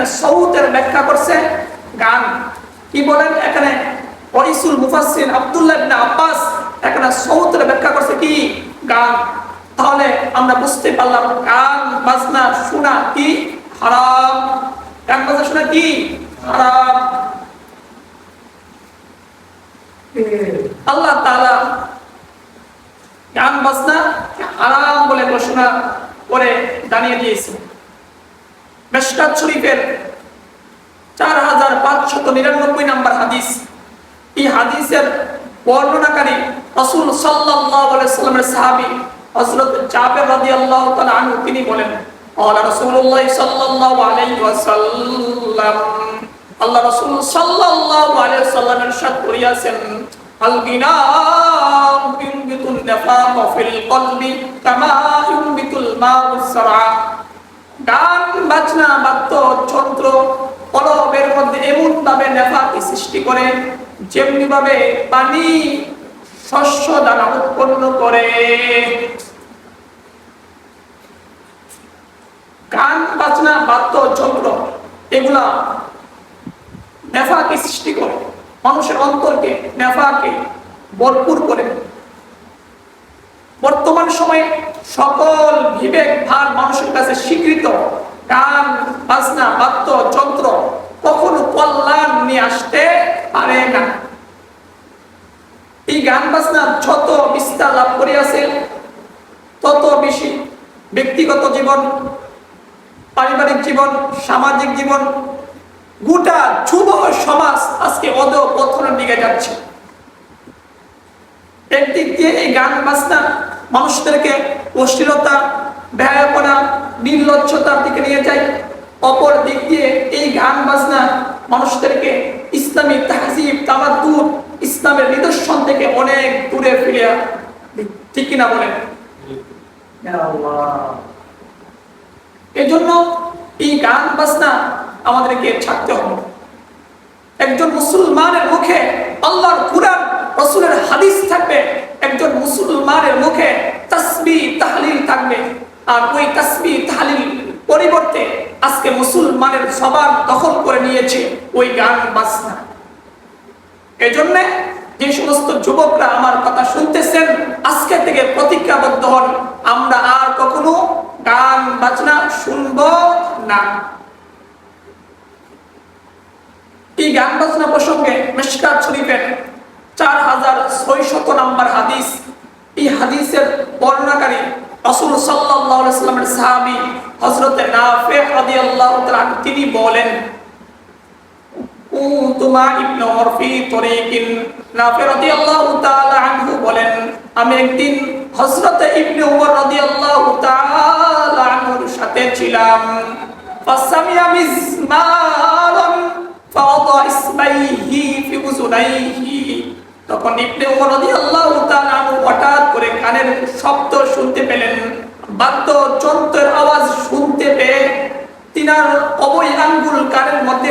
এখানে সৌতের ব্যাখ্যা করছে গান। কি বলেন? এখানে ওরিসুল মুফাসসির আব্দুল্লাহ ইবনে আব্বাস এখানে সৌতের ব্যাখ্যা করছে কি? গান। তাহলে আমরা বুঝতে পারলাম গান, বাজনা, শোনা কি? হারাম। গান, বাজনা, শোনা কি? হারাম। আল্লাহ তাআলা গান, বাজনা হারাম বলে ঘোষণা করে জানিয়ে দিয়েছে। মেশকাত শরীফের চার হাজার পাঁচশত নিরানব্বই নাম্বার হাদিস এই হাদিসের বর্ণনাকারী রসুল সাল্লাল্লাহু আলাইহি সাল্লামের সাহাবী হযরত জাবের রাদিয়াল্লাহু তাআলা আনহু তিনি বলেন قال رسول الله صلى الله عليه وسلم আল্লাহ রাসূল সাল্লাল্লাহু আলাইহি ওয়াসাল্লাম ইরশাদ করিয়াছেন আল গিনা ইউনবিতুন নিফাক ফিল কলবি কামা ইউনবিতুল মাউ সারআ গান বাজনা, বাদ্য, যন্ত্র কলবের মধ্যে এমন ভাবে নেফাকি সৃষ্টি করে, যেমনি ভাবে পানি শস্য দানা উৎপন্ন করে। গান, বাজনা, বাদ্য, যন্ত্র এগুলা নেফাকে সৃষ্টি করে, মানুষের অন্তরকে নেফাকে ভরপুর করে। বর্তমান সময়ে সকল বিবেক ভার মানুষের কাছে স্বীকৃত। গান, বাজনা, বাদ্য, যন্ত্র কখনো কল্যাণ নিয়ে আসতে পারে না। এই গান, বাজনা যত বিস্তার লাভ করিয়াছে তত বেশি ব্যক্তিগত জীবন, পারিবারিক জীবন, সামাজিক জীবন, গোটা যুব সমাজ আজকে অদ পথনের দিকে যাচ্ছে। একদিক দিয়ে এই গান, বাজনা মানুষদেরকে অশ্লীলতা ব্যয়পনা নির্লজ্জতার দিকে নিয়ে যায়। অপর দিক দিয়ে এই গান বাজনা মানুষদেরকে ইসলামী তাহজিব তামাদ্দুর ইসলামের নিদর্শন থেকে অনেক দূরে ফিরিয়া ঠিক কিনা বলেন? এজন্য এই গান বাজনা আমাদেরকে ছাড়তে হবে। একজন মুসলমানের মুখে আল্লাহর কুরআন রসুলের হাদিস থাকবে। একজন মুসলমানের মুখে তাসবি তাহলিল থাকবে। আর ওই তাসবি তাহলিল পরিবর্তে আজকে মুসলমানের সবার দখল করে নিয়েছে ওই গান বাজনা। এজন্য যে সমস্ত যুবকরা আমার কথা শুনতেছেন, আজকে থেকে প্রতিজ্ঞাবদ্ধ হন, আমরা আর কখনো গান বাজনা শুনব না। এই গান বাজনা প্রসঙ্গে মেশকাত শরীফের চার হাজার ছয়শত নাম্বার হাদিস, এই হাদিসের বর্ণনাকারী রসুল সাল্লাল্লাহু আলাইহি সাল্লামের সাহাবী হযরত নাফি রাদিয়াল্লাহু তাআলা তিনি বলেন কুতুমা ইবনে ওমর ফি তরিকিন। নাফি রাদিয়াল্লাহু তাআলা আনহু বলেন, আমি একদিন হযরত ইবনে ওমর রাদিয়াল্লাহু তাআলা আনহুর সাথে ছিলাম। ফাওয়াদা ইসমাইহি ফি উযুনাইহি। তখন ইবনে ওমর রাদিয়াল্লাহু তাআলা হঠাৎ করে কানের শব্দ শুনতে পেলেন বাদ্য যন্ত্রের আওয়াজ শুনতে পেয়ে তিনার অবৈ আঙ্গুল কানের মধ্যে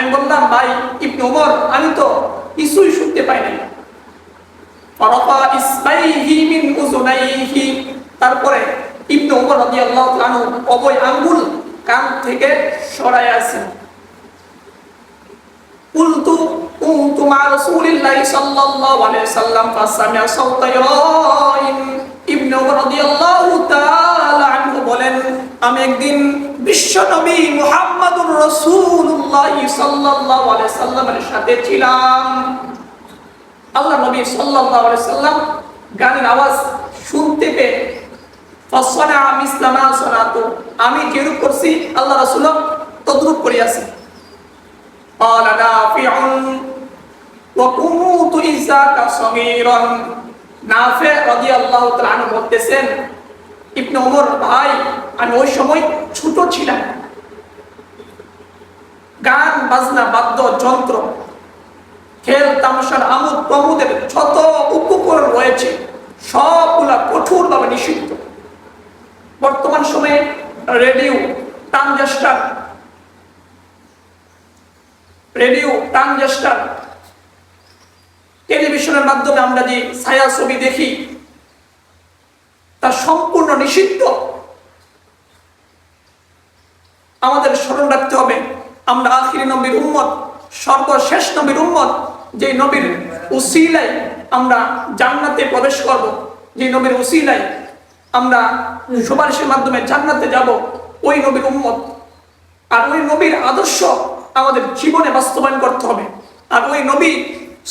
আমি বললাম, ভাই, ইবনে ওমর, আমি তো কিছুই শুনতে পাই নাই। তারপরে ইবনে ওমর রাদিয়াল্লাহু তাআলা অবয় আঙ্গুল কান থেকে সরায় আছেন উল্টু উল্টু মা রাসূলিল্লাহি সাল্লাল্লাহু আলাইহি সাল্লাম ফাসামিয়া সাউতাইরাইন। ইবনে ওমর রাদিয়াল্লাহু তাআলা আনহু বলেন, আমি একদিন বিশ্ব নবী মোহাম্মদুর সাল্লাল্লাহু আলাইহি সাল্লামের সাথে ছিলাম। আল্লাহ নবী সাল্লাল্লাহু আলাইহি সাল্লাম গানের আওয়াজ শুনতে পেয়ে আমি যেরূপ করছি, আল্লাহ রসুল তদ্রুপ করিয়াছি নাফে রাদিয়াল্লাহু তাআলা বলতেছেন, ইবনে ওমর ভাই, আমি ওই সময় ছোট ছিলাম। গান, বাজনা, বাদ্য, যন্ত্র, খেল, তামাশার আমোদ, প্রমোদের যত উপকরণ রয়েছে, সবগুলা কঠোরভাবে নিষিদ্ধ। বর্তমান সময়ে রেডিও, ট্রানজাস্টার রেডিও, ট্রানজাস্টার, টেলিভিশনের মাধ্যমে আমরা যে ছায়া ছবি দেখি, তা সম্পূর্ণ নিষিদ্ধ। আমাদের স্মরণ রাখতে হবে। আমরা আখিরি নবীর উম্মত, সর্বশেষ নবীর উম্মত যে নবীর উসিলায় আমরা জান্নাতে প্রবেশ করব যে নবীর উসিলায় আমরা সুপারিশের মাধ্যমে জান্নাতে যাব, ওই নবীর উম্মত। আর ওই নবীর আদর্শ আমাদের জীবনে বাস্তবায়ন করতে হবে। আর ওই নবী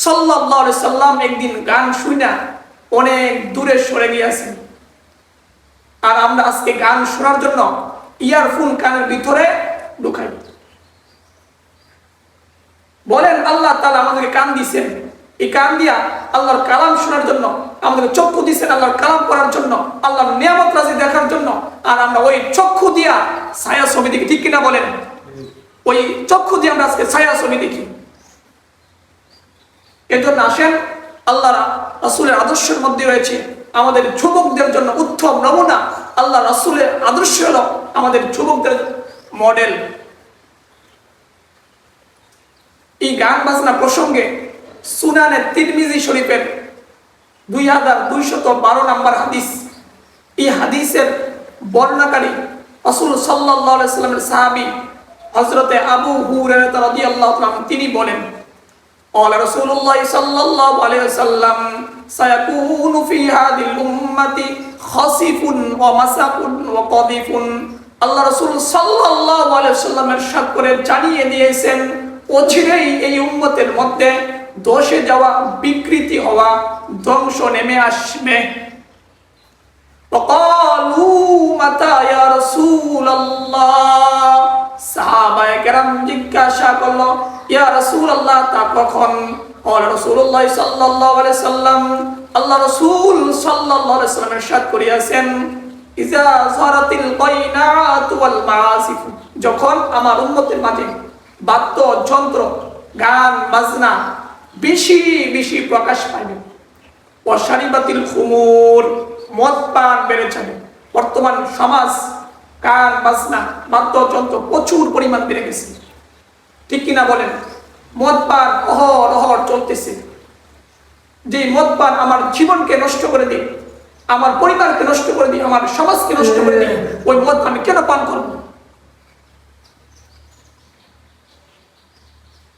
সাল্লাহ সাল্লাম একদিন গান শুই না অনেক দূরে সরে গিয়েছেন আর আমরা আজকে গান শোনার জন্য ইয়ারফোন কানের ভিতরে ঢুকাই। বলেন, আল্লাহ তালা আমাদেরকে কান দিছেন এই কান দিয়া আল্লাহর কালাম শোনার জন্য, আমাদেরকে চক্ষু দিচ্ছেন আল্লাহর কালাম করার জন্য, আল্লাহর নিয়ামত রাজি দেখার জন্য। আর আমরা ওই চক্ষু দিয়া ছায়া ছবি দেখি, ঠিক কিনা বলেন? ওই চক্ষু দিয়ে আমরা আজকে ছায়া ছবি দেখি। এর জন্য আসেন আল্লাহ রাসুলের আদর্শের মধ্যে রয়েছে আমাদের যুবকদের জন্য উত্তম নমুনা। আল্লাহ রাসুলের আদর্শ হল আমাদের যুবকদের মডেল। এই গান বাজনা প্রসঙ্গে সুনানের তিরমিজি শরীফের দুই হাজার দুইশত বারো নম্বর হাদিস এই হাদিসের বর্ণাকারী রসুল সাল্লাহ সাল্লামের সাহাবি হজরতে আবু হুরায়রা রাদিয়াল্লাহু তাআলা তিনি বলেন قال رسول الله صلى الله عليه وسلم سيكون في هذه الأمة خصف ومسق وقذف আল্লাহ রসুল সাল্লাহ আলাইসাল্লামের সাত করে জানিয়ে দিয়েছেন অচিরেই এই উন্মতের মধ্যে দোষে যাওয়া, বিকৃতি হওয়া, ধ্বংস নেমে আসবে। জিজ্ঞাসা করল, ইয়া রসুল আল্লাহ তা কখন? রসুল্লাহ সাল্লাহ সাল্লাম, আল্লাহ রসুল সাল্লাহ সাল্লামের সাথ করিয়াছেন, ইজা সরাতিল বাইনাত ওয়াল যখন আমার উম্মতের মাঝে বাদ্য যন্ত্র গান বাজনা বেশি বেশি প্রকাশ পাইবে অশারিবাতিল খুমুর মদ পান বেড়ে যাবে বর্তমান সমাজ গান বাজনা বাদ্যযন্ত্র প্রচুর পরিমাণ বেড়ে গেছে। ঠিক কিনা বলেন? মদ পান অহর অহর চলতেছে। যে মদ পান আমার জীবনকে নষ্ট করে দিই আমার পরিবারকে নষ্ট করে দিই আমার সমাজকে নষ্ট করে দিই ওই মদ আমি কেন পান করব?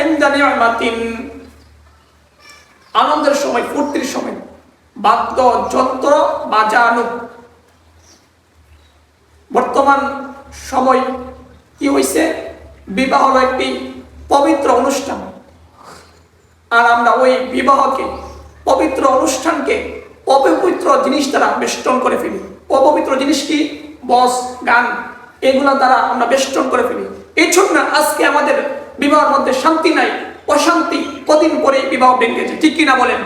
ইনদা আনন্দের সময়, ফুর্তির সময়, বাদ্য যন্ত্র বাজানো। বর্তমান সময় কি হয়েছে বিবাহ হলো একটি পবিত্র অনুষ্ঠান। আর আমরা ওই বিবাহকে, পবিত্র অনুষ্ঠানকে অপবিত্র জিনিস দ্বারা বেষ্টন করে ফেলি। অপবিত্র জিনিস কি? বস, গান। এগুলা দ্বারা আমরা বেষ্টন করে ফেলি। এই জন্য আজকে আমাদের বিবাহের মধ্যে শান্তি নাই, অশান্তি কদিন পরে বিবাহ ভেঙেছে ঠিক কিনা বলেন?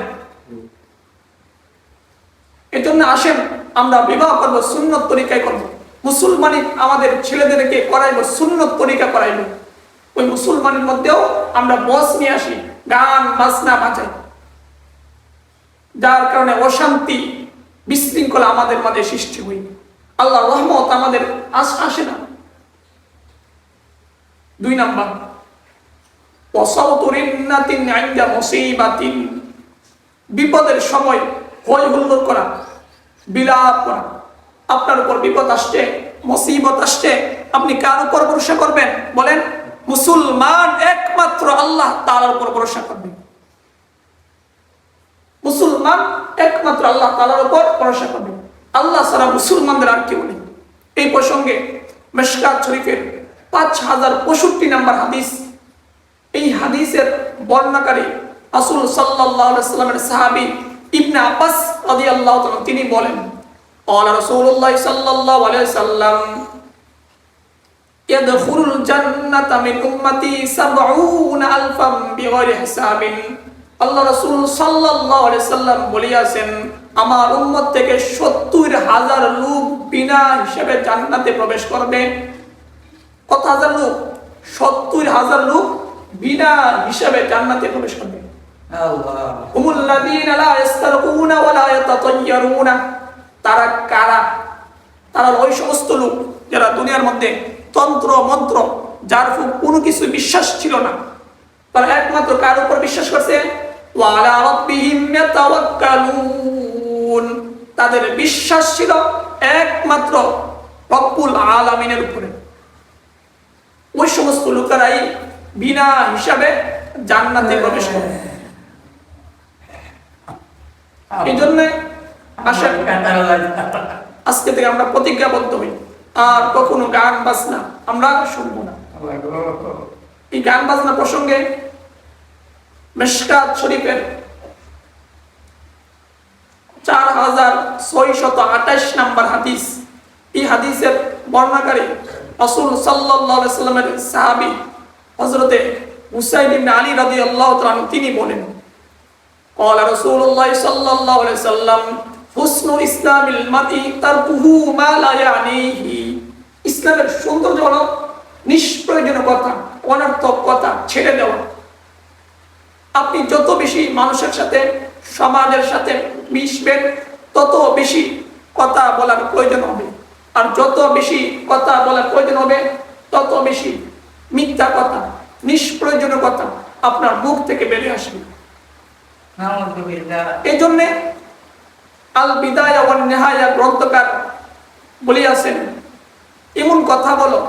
এজন্য আসেন, আমরা বিবাহ করব, সুন্নত তরিকায় করব। মুসলমানি আমাদের ছেলেদেরকে করাইব, সুন্নত তরিকা করাইব। ওই মুসলমানের মধ্যেও আমরা বস নিয়ে আসি, গান, বাজনা বাজাই। যার কারণে অশান্তি বিশৃঙ্খলা আমাদের মাঝে সৃষ্টি হই আল্লাহ রহমত আমাদের আস না। দুই নাম্বার বিপদের সময় হই হুল্লোড় করা, বিলাপ করা। আপনার উপর বিপদ আসছে, মুসিবত আসছে, আপনি কার উপর ভরসা করবেন? বলেন, মুসলমান একমাত্র আল্লাহ তাআলার উপর ভরসা করবে। মুসলমান একমাত্র আল্লাহ তাআলার উপর ভরসা করবে। আল্লাহ ছাড়া মুসলমানদের আর কেউ নেই এই প্রসঙ্গে মেশকাত শরীফের পাঁচ হাজার পঁয়ষট্টি নাম্বার হাদিস এই হাদিসের বর্ণাকারী আসুল সাল্লাহ সাল্লামের সাহাবি ইবনে আব্বাস রাদিয়াল্লাহু তাআলা তিনি বলেন قال رسول الله صلى الله عليه وسلم يدخل الجنة من أمتي سبعون ألفا بغير حساب আল্লাহ রসুল সাল্লাহ সাল্লাম বলিয়াছেন আমার উম্মত থেকে সত্তর হাজার লোক বিনা হিসেবে জান্নাতে প্রবেশ করবে। কত হাজার লোক? সত্তর হাজার লোক বিনা হিসেবে জান্নাতে প্রবেশ করবে। তারা কারা? তারা ওই সমস্ত লোক যারা দুনিয়ার মধ্যে তন্ত্র মন্ত্র যার কোনো কিছু বিশ্বাস ছিল না। তারা একমাত্র কার উপর বিশ্বাস করছে? ওয়া আলা রাব্বিহিম ইয়াতাওয়াক্কালুন। তাদের বিশ্বাস ছিল একমাত্র রব্বুল আলামিনের উপরে। ওই সমস্ত লোকেরাই বিনা হিসাবে জান্নাতে প্রবেশ করে। এই জন্য আসেন। আজকে থেকে আমরা প্রতিজ্ঞাবদ্ধ হই। আর কখনো গান বাজনা আমরা শুনব না। এই গান বাজনা প্রসঙ্গে মেশকাত শরীফের চার হাজার ছয়শত আঠাশ নাম্বার হাদিস এই হাদিসের বর্ণাকারী রসুল সাল্লাহ সাল্লামের সাহাবি হজরতে হুসাইন ইবনে আলী রাদি আল্লাহ তিনি বলেন قال رسول الله صلى الله عليه وسلم حسن اسلام المرء تركه ما لا يعنيه ইসলামের সৌন্দর্য হলো নিষ্প্রয়োজনীয় কথা অনর্থক কথা ছেড়ে দেওয়া আপনি যত বেশি মানুষের সাথে সমাজের সাথে মিশবেন তত বেশি কথা বলার প্রয়োজন হবে। আর যত বেশি কথা বলার প্রয়োজন হবে, তত বেশি মিথ্যা কথা নিষ্প্রয়োজনীয় কথা আপনার মুখ থেকে বেরিয়ে আসবে। এই জন্যে আল বিদায় ওয়ান নেহায়া গ্রন্থকার বলিয়াছেন, এমন কথা বলো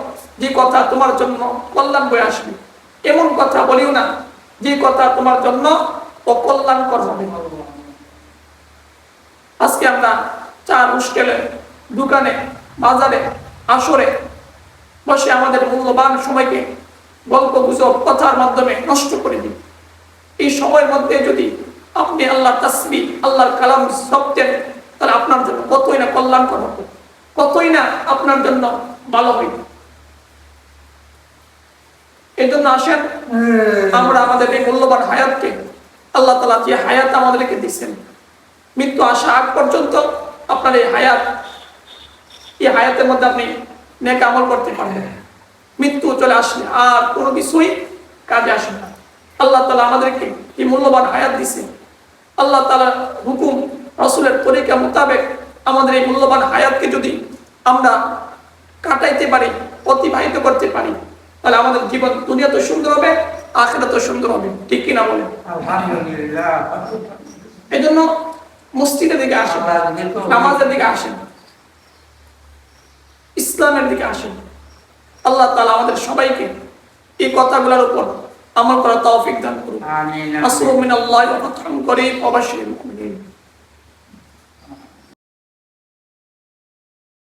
যে কথা তোমার জন্য কল্যাণ বয়ে আসবে। এমন কথা বলিও না যে কথা তোমার জন্য অকল্যাণকর হবে। আজকে আমরা চার মুশকেলে দোকানে বাজারে আসরে বসে আমাদের মূল্যবান সময়কে গল্প গুজব কথার মাধ্যমে নষ্ট করে দিই। এই সময়ের মধ্যে যদি আপনি আল্লাহ তাসবি আল্লাহর কালাম সবতেন তাহলে আপনার জন্য কতই না কল্যাণকর হবে কতই না আপনার জন্য ভালো হইবে এই জন্য আসেন আমরা আমাদের এই মূল্যবান হায়াতকে আল্লাহ তালা যে হায়াত আমাদেরকে দিচ্ছেন মৃত্যু আসা আগ পর্যন্ত আপনার এই হায়াত এই হায়াতের মধ্যে আপনি নেক আমল করতে পারবেন মৃত্যু চলে আসলে আর কোনো কিছুই কাজে আসে না। আল্লাহ তালা আমাদেরকে এই মূল্যবান হায়াত দিছে? আল্লাহ তালা হুকুম রসুলের তরিকা মোতাবেক আমাদের এই মূল্যবান হায়াতকে যদি আমরা কাটাইতে পারি অতিবাহিত করতে পারি তাহলে আমাদের জীবন দুনিয়া তো সুন্দর হবে আখেরা তো সুন্দর হবে। ঠিক কিনা বলে আলহামদুলিল্লাহ। এই জন্য মসজিদের দিকে আসেন। নামাজের দিকে আসেন। ইসলামের দিকে আসেন। আল্লাহ তালা আমাদের সবাইকে এই কথাগুলোর উপর আমল করা তৌফিক দান করুন আমিন আসরু মিনাল্লাহি ওয়া